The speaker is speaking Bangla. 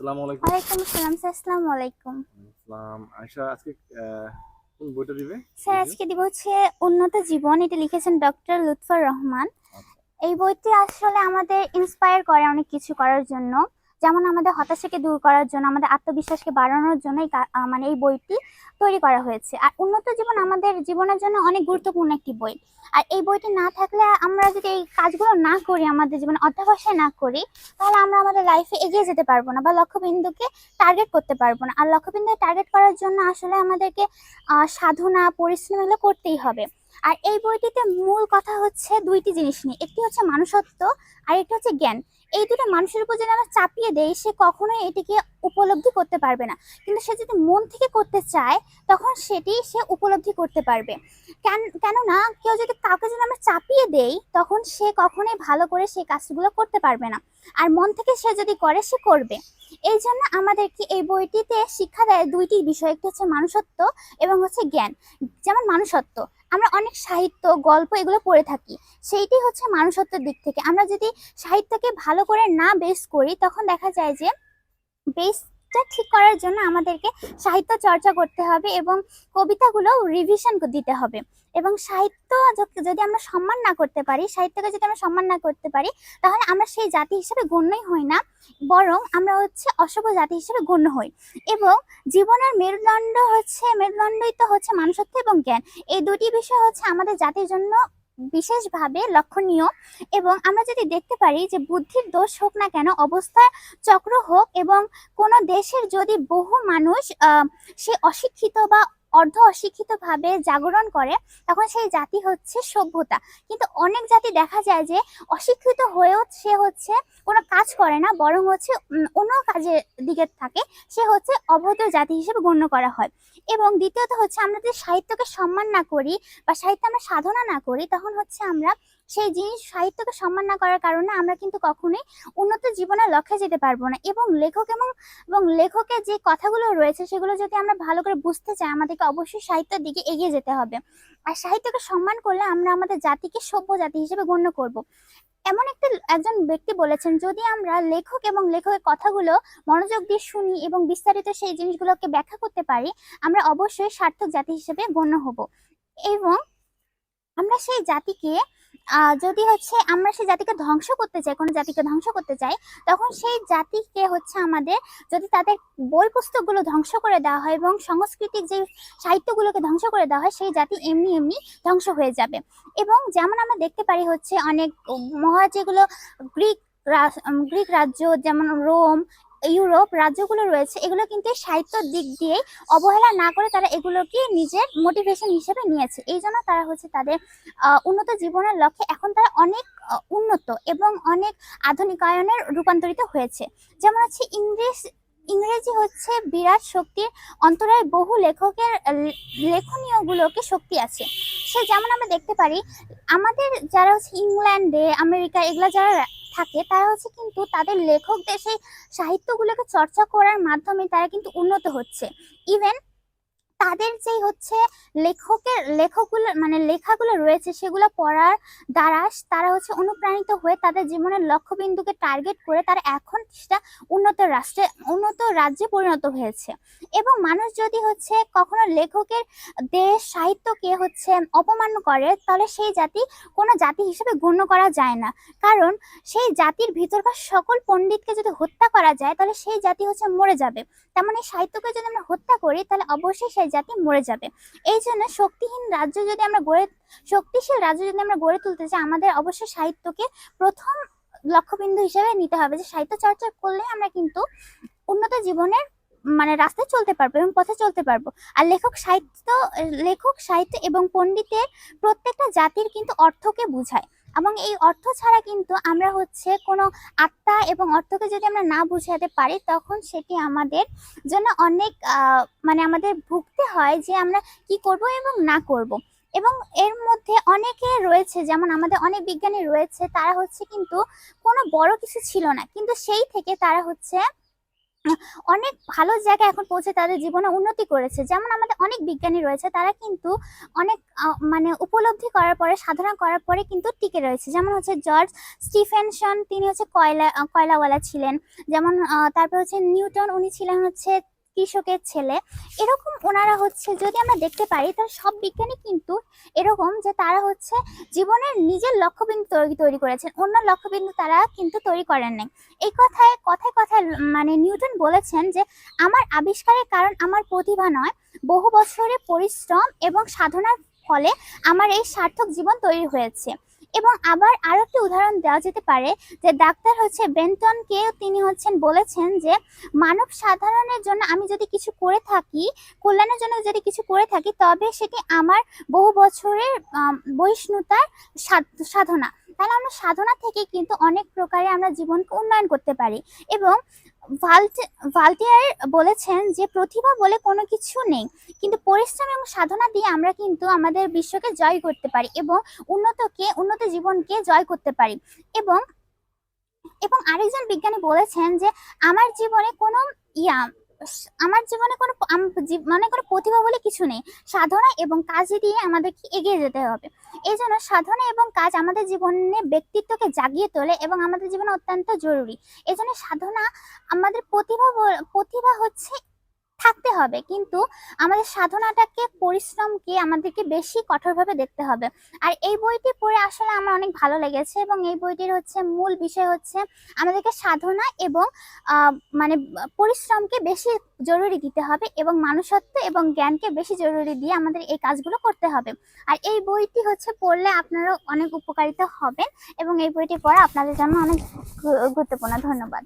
আসসালামু আলাইকুম। ওয়ালাইকুম আসসালাম স্যার আসসালামু আলাইকুম। আসসালাম। আয়শা আজকে কোন বইটা দিবে? স্যার আজকে দিব হচ্ছে উন্নত জীবন। এটা লিখেছেন ডক্টর লুৎফর রহমান। আচ্ছা। এই বইটি আসলে আমাদের ইন্সপায়ার করে অনেক কিছু করার জন্য। যেমন আমাদের হতাশাকে দূর করার জন্য, আমাদের আত্মবিশ্বাসকে বাড়ানোর জন্য মানে এই বইটি তৈরি করা হয়েছে। আর উন্নত জীবন আমাদের জীবনের জন্য অনেক গুরুত্বপূর্ণ একটি বই। আর এই বইটি না থাকলে আমরা যদি এই কাজগুলো না করি, আমাদের জীবনে অধ্যবসায় না করি, তাহলে আমরা আমাদের লাইফে এগিয়ে যেতে পারব না বা লক্ষ্যবিন্দুকে টার্গেট করতে পারব না। আর লক্ষ্যবিন্দু টার্গেট করার জন্য আসলে আমাদেরকে সাধনা, পরিশ্রম এগুলো করতেই হবে। আর এই বইটিতে মূল কথা হচ্ছে দুইটি জিনিস নিয়ে। একটি হচ্ছে মানুষত্ব, আর একটি হচ্ছে জ্ঞান। এই দুটো মানুষের উপর যদি আমরা চাপিয়ে দেই, সে কখনোই এটিকে উপলব্ধি করতে পারবে না। কিন্তু সে যদি মন থেকে করতে চায়, তখন সেটি সে উপলব্ধি করতে পারবে। কেন, কেননা কেউ যদি কাউকে যদি আমরা চাপিয়ে দেই, তখন সে কখনোই ভালো করে সেই কাজগুলো করতে পারবে না। আর মন থেকে সে যদি করে, সে করবে। এই জন্য আমাদেরকে এই বইটিতে শিক্ষা দেয় দুইটি বিষয়। একটি হচ্ছে মানুষত্ব এবং হচ্ছে জ্ঞান। যেমন মানুষত্ব আমরা অনেক সাহিত্য, গল্প এগুলো পড়ে থাকি। সেইটি হচ্ছে মানুষত্বের দিক থেকে। আমরা যদি সাহিত্যকে ভালো করে না বেস করি, তখন দেখা যায় যে বেসটা ঠিক করার জন্য আমাদেরকে সাহিত্য চর্চা করতে হবে এবং কবিতাগুলো রিভিশন দিতে হবে। এবং সাহিত্য যদি আমরা সম্মান না করতে পারি, সাহিত্যকে যদি আমরা সম্মান না করতে পারি, তাহলে আমরা সেই জাতি হিসেবে গণ্যই হই না, বরং আমরা হচ্ছে অশুভ জাতি হিসেবে গণ্য হই। এবং জীবনের মেরুদণ্ড হচ্ছে মেরুদণ্ডই তো হচ্ছে মানুষত্ব এবং জ্ঞান। এই দুটি বিষয় হচ্ছে আমাদের জাতির জন্য বিশেষভাবে লক্ষণীয়। এবং আমরা যদি দেখতে পারি যে বুদ্ধির দোষ হোক না কেন, অবস্থা চক্র হোক এবং কোনো দেশের যদি বহু মানুষ সে অশিক্ষিত বা অর্ধ অশিক্ষিত ভাবে জাগরণ করে, তখন সেই জাতি হচ্ছে সভ্যতা। কিন্তু অনেক জাতি দেখা যায় যে অশিক্ষিত হয়েও সে হচ্ছে কোনো কাজ করে না, বরং হচ্ছে অন্য কাজের দিকে থাকে। সে হচ্ছে অভদ্র জাতি হিসেবে গণ্য করা হয়। এবং দ্বিতীয়ত হচ্ছে আমরা যদি সাহিত্যকে সম্মান না করি বা সাহিত্য আমরা সাধনা না করি, তখন হচ্ছে আমরা সেই জিনিস সাহিত্যকে সম্মান না করার কারণে আমরা কিন্তু কখনোই উন্নত জীবনের লক্ষ্যে যেতে পারব না। এবং লেখক এবং এবং লেখকের যে কথাগুলো রয়েছে সেগুলো যদি আমরা ভালো করে বুঝতে চাই, আমাদেরকে অবশ্যই সাহিত্যের দিকে এগিয়ে যেতে হবে। আর সাহিত্যকে সম্মান করলে আমরা আমাদের জাতিকে সভ্য জাতি হিসেবে গণ্য করব। এমন একটা একজন ব্যক্তি বলেছেন, যদি আমরা লেখক এবং লেখকের কথাগুলো মনোযোগ দিয়ে শুনি এবং বিস্তারিত সেই জিনিসগুলোকে ব্যাখ্যা করতে পারি, আমরা অবশ্যই সার্থক জাতি হিসেবে গণ্য হব। এবং আমরা সেই জাতিকে যদি হচ্ছে আমরা সেই জাতিকে ধ্বংস করতে চাই, কোনো জাতিকে ধ্বংস করতে চাই, তখন সেই জাতিকে হচ্ছে আমাদের যদি তাদের বই পুস্তকগুলো ধ্বংস করে দেওয়া হয় এবং সাংস্কৃতিক যে সাহিত্যগুলোকে ধ্বংস করে দেওয়া হয়, সেই জাতি এমনি এমনি ধ্বংস হয়ে যাবে। এবং যেমন আমরা দেখতে পারি হচ্ছে অনেক মহা যেগুলো গ্রিক গ্রিক রাজ্য যেমন রোম ইউরোপ রাজ্যগুলো রয়েছে, এগুলো কিন্তু সাহিত্যর দিক দিয়ে অবহেলা না করে তারা এগুলোকে নিজের মোটিভেশন হিসেবে নিয়েছে। এই জন্য তারা হচ্ছে তাদের উন্নত জীবনের লক্ষ্যে এখন তারা অনেক উন্নত এবং অনেক আধুনিকায়নের রূপান্তরিত হয়েছে। যেমন হচ্ছে ইংলিশ ইংরেজি হচ্ছে বিরাট শক্তির অন্তরায় বহু লেখকের, লেখনীয়গুলোকে শক্তি আছে। সে যেমন আমরা দেখতে পারি, আমাদের যারা হচ্ছে ইংল্যান্ডে, আমেরিকা, এগুলা যারা থাকে, তারা হচ্ছে কিন্তু তাদের লেখকদের সেই সাহিত্যগুলোকে চর্চা করার মাধ্যমে তারা কিন্তু উন্নত হচ্ছে। ইভেন তাদের যেই হচ্ছে লেখকের, লেখকগুলো মানে লেখাগুলো রয়েছে সেগুলো পড়ার দ্বারা তারা হচ্ছে অনুপ্রাণিত হয়ে তাদের জীবনের লক্ষ্যবিন্দুকে টার্গেট করে তারা এখন সেটা উন্নত রাষ্ট্রে, উন্নত রাজ্যে পরিণত হয়েছে। এবং মানুষ যদি হচ্ছে কখনো লেখকের দেশ, সাহিত্যকে হচ্ছে অপমান করে, তাহলে সেই জাতি কোনো জাতি হিসেবে গণ্য করা যায় না। কারণ সেই জাতির ভিতরকার সকল পণ্ডিতকে যদি হত্যা করা যায়, তাহলে সেই জাতি হচ্ছে মরে যাবে। তেমন এই সাহিত্যকে যদি আমরা হত্যা করি, তাহলে অবশ্যই সেই জাতি মরে যাবে। এই জন্য শক্তিহীন রাজ্য যদি আমরা গড়ে, শক্তিশীল রাজ্য যদি আমরা গড়ে তুলতে চাই, আমাদের অবশ্যই সাহিত্যকে প্রথম লক্ষ্যবিন্দু হিসেবে নিতে হবে যে সাহিত্য চর্চা করলে আমরা কিন্তু উন্নত জীবনের মানে রাস্তায় চলতে পারব এবং পথে চলতে পারব। আর লেখক সাহিত্য লেখক, সাহিত্য এবং পণ্ডিতের প্রত্যেকটা জাতির কিন্তু অর্থকে বোঝায়। এবং এই অর্থ ছাড়া কিন্তু আমরা হচ্ছে কোনো আত্মা এবং অর্থকে যদি আমরা না বুঝাতে পারি, তখন সেটি আমাদের জন্য অনেক মানে আমাদের ভুগতে হয় যে আমরা কি করব এবং না করব। এবং এর মধ্যে অনেকে রয়েছে, যেমন আমাদের অনেক বিজ্ঞানী রয়েছে, তারা হচ্ছে কিন্তু কোনো বড় কিছু ছিল না। কিন্তু সেই থেকে তারা হচ্ছে অনেক ভালো জায়গায় এখন পৌঁছে তাদের জীবনে উন্নতি করেছে। যেমন আমাদের অনেক বিজ্ঞানী রয়েছে, তারা কিন্তু অনেক মানে উপলব্ধি করার পরে, সাধনা করার পরে কিন্তু টিকে রয়েছে। যেমন হচ্ছে জর্জ স্টিফেনসন, তিনি হচ্ছে কয়লা কয়লাওয়ালা ছিলেন। যেমন তারপর হচ্ছে নিউটন, উনি ছিলেন হচ্ছে কৃষকের ছেলে। এরকম ওনারা হচ্ছে, যদি আমরা দেখতে পারি তাহলে সব বিজ্ঞানী কিন্তু এরকম যে তারা হচ্ছে জীবনের নিজের লক্ষ্যবিন্দু তৈরি তৈরি করেছেন। অন্য লক্ষ্যবিন্দু তারা কিন্তু তৈরি করেন নাই। এই কথায় কথায় কথায় মানে নিউটন বলেছেন যে, আমার আবিষ্কারের কারণ আমার প্রতিভা নয়। বহু বছরের পরিশ্রম এবং সাধনার ফলে আমার এই সার্থক জীবন তৈরি হয়েছে। এবং আবার আরও একটি উদাহরণ দেওয়া যেতে পারে যে ডাক্তার হচ্ছে বেন্টনকে তিনি হচ্ছেন বলেছেন যে, মানব সাধারণের জন্য আমি যদি কিছু করে থাকি, কল্যাণের জন্য যদি কিছু করে থাকি, তবে সেটি আমার বহু বছরের বহিষ্ণুতার সাধ- সাধনা। তাহলে আমরা সাধনা থেকে কিন্তু অনেক প্রকারে আমরা জীবনকে উন্নয়ন করতে পারি। এবং ভাল্টে, ভাল্টিয়ার বলেছেন যে, প্রতিভা বলে কোনো কিছু নেই। কিন্তু পরিশ্রম এবং সাধনা দিয়ে আমরা কিন্তু আমাদের বিশ্বকে জয় করতে পারি এবং উন্নতকে, উন্নত জীবনকে জয় করতে পারি। এবং এবং আরেকজন বিজ্ঞানী বলেছেন যে, আমার জীবনে কোনো ইয়া আমার জীবনে কোনো মনে মানে কোনো প্রতিভা বলে কিছু নেই। সাধনা এবং কাজ দিয়ে আমাদেরকে এগিয়ে যেতে হবে। এই জন্য সাধনা এবং কাজ আমাদের জীবনে ব্যক্তিত্বকে জাগিয়ে তোলে এবং আমাদের জীবনে অত্যন্ত জরুরি। এই জন্য সাধনা আমাদের প্রতিভা প্রতিভা হচ্ছে থাকতে হবে। কিন্তু আমাদের সাধনাটাকে, পরিশ্রমকে আমাদেরকে বেশি কঠোরভাবে দেখতে হবে। আর এই বইটি পড়ে আসলে আমার অনেক ভালো লেগেছে এবং এই বইটির হচ্ছে মূল বিষয় হচ্ছে আমাদেরকে সাধনা এবং মানে পরিশ্রমকে বেশি জরুরি দিতে হবে এবং মানুষত্ব এবং জ্ঞানকে বেশি জরুরি দিয়ে আমাদের এই কাজগুলো করতে হবে। আর এই বইটি হচ্ছে পড়লে আপনারা অনেক উপকারিতা হবেন এবং এই বইটি পড়া আপনাদের জন্য অনেক গুরুত্বপূর্ণ। ধন্যবাদ।